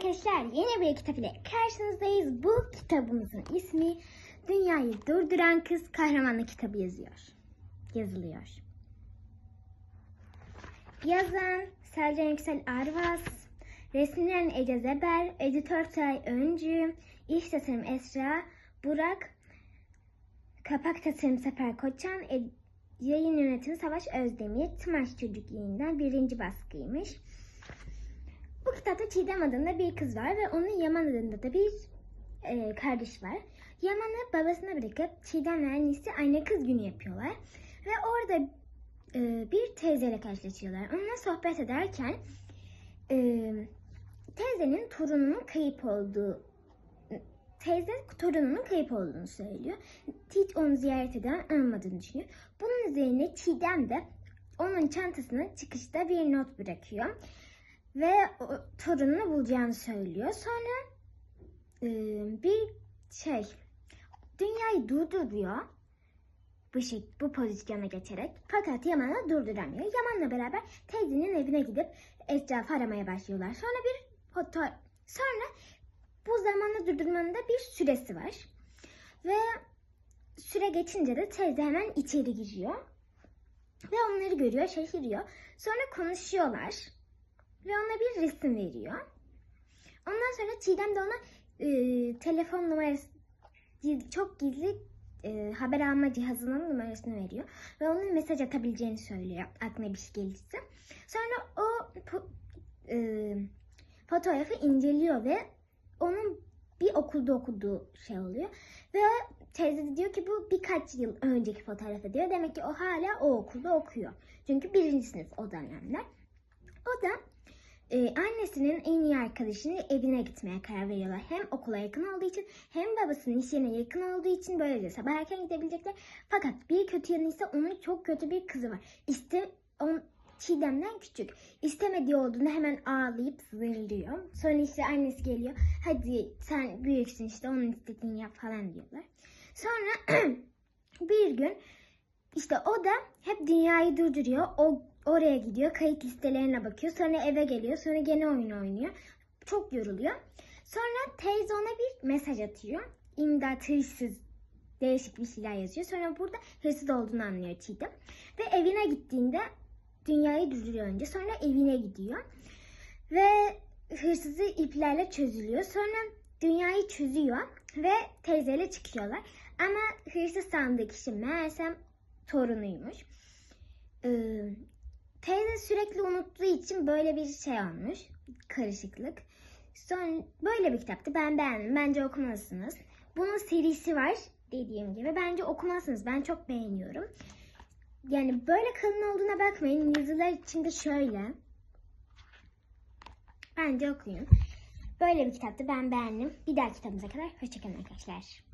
arkadaşlar yeni bir kitap ile karşınızdayız. Bu kitabımızın ismi Dünyayı Durduran Kız Kahramanlık kitabı yazıyor. Yazılıyor. Yazan Selcan Yüksel Arvas, resimleyen Ece Zeber, editör Tay Öncü, iş tasarım Esra, Burak, kapak tasarım Sefer Koçan, yayın yönetimi Savaş Özdemir, Tımaş Çocuk yayından birinci baskıymış. Bu kitapta Çiğdem adında bir kız var ve onun Yaman adında da bir e, kardeş var. Yaman'ı babasına bırakıp Çiğdem'le annesi anne kız günü yapıyorlar. Ve orada e, bir teyzeyle karşılaşıyorlar. Onunla sohbet ederken e, teyzenin torununun kayıp olduğu teyze torununun kayıp olduğunu söylüyor. Hiç onu ziyaret eden olmadığını düşünüyor. Bunun üzerine Çiğdem de onun çantasına çıkışta bir not bırakıyor ve torununu bulacağını söylüyor. Sonra e, bir şey dünyayı durduruyor bu şey bu pozisyona geçerek fakat Yaman'ı durduramıyor. Yaman'la beraber teyzenin evine gidip etrafı aramaya başlıyorlar. Sonra bir foto sonra bu zamanı durdurmanın da bir süresi var. Ve süre geçince de teyze hemen içeri giriyor. Ve onları görüyor, şaşırıyor. Sonra konuşuyorlar ve ona bir resim veriyor. Ondan sonra Çiğdem de ona e, telefon numarası çok gizli e, haber alma cihazının numarasını veriyor ve ona mesaj atabileceğini söylüyor aklına bir şey gelirse. Sonra o e, fotoğrafı inceliyor ve onun bir okulda okuduğu şey oluyor. Ve teyze diyor ki bu birkaç yıl önceki fotoğrafı diyor. Demek ki o hala o okulda okuyor. Çünkü birinci sınıf o dönemler. O da e, annesinin en iyi arkadaşının evine gitmeye karar veriyorlar. Hem okula yakın olduğu için hem babasının iş yerine yakın olduğu için böylece sabah erken gidebilecekler. Fakat bir kötü yanı ise onun çok kötü bir kızı var. İşte on, Çiğdem'den küçük. İstemediği olduğunu hemen ağlayıp zırlıyor. Sonra işte annesi geliyor. Hadi sen büyüksün işte onun istediğini yap falan diyorlar. Sonra bir gün işte o da hep dünyayı durduruyor. O oraya gidiyor. Kayıt listelerine bakıyor. Sonra eve geliyor. Sonra gene oyun oynuyor. Çok yoruluyor. Sonra teyze ona bir mesaj atıyor. İmdat hırsız değişik bir şeyler yazıyor. Sonra burada hırsız olduğunu anlıyor Çiğdem. Ve evine gittiğinde dünyayı durduruyor önce. Sonra evine gidiyor. Ve hırsızı iplerle çözülüyor. Sonra dünyayı çözüyor ve teyzeyle çıkıyorlar. Ama hırsız sandığı kişi meğersem torunuymuş. Ee, teyze sürekli unuttuğu için böyle bir şey olmuş. Karışıklık. Son böyle bir kitaptı. Ben beğendim. Bence okumalısınız. Bunun serisi var dediğim gibi. Bence okumalısınız. Ben çok beğeniyorum. Yani böyle kalın olduğuna bakmayın. Yazılar içinde şöyle. Bence okuyun. Böyle bir kitaptı. Ben beğendim. Bir dahaki kitabımıza kadar hoşçakalın arkadaşlar.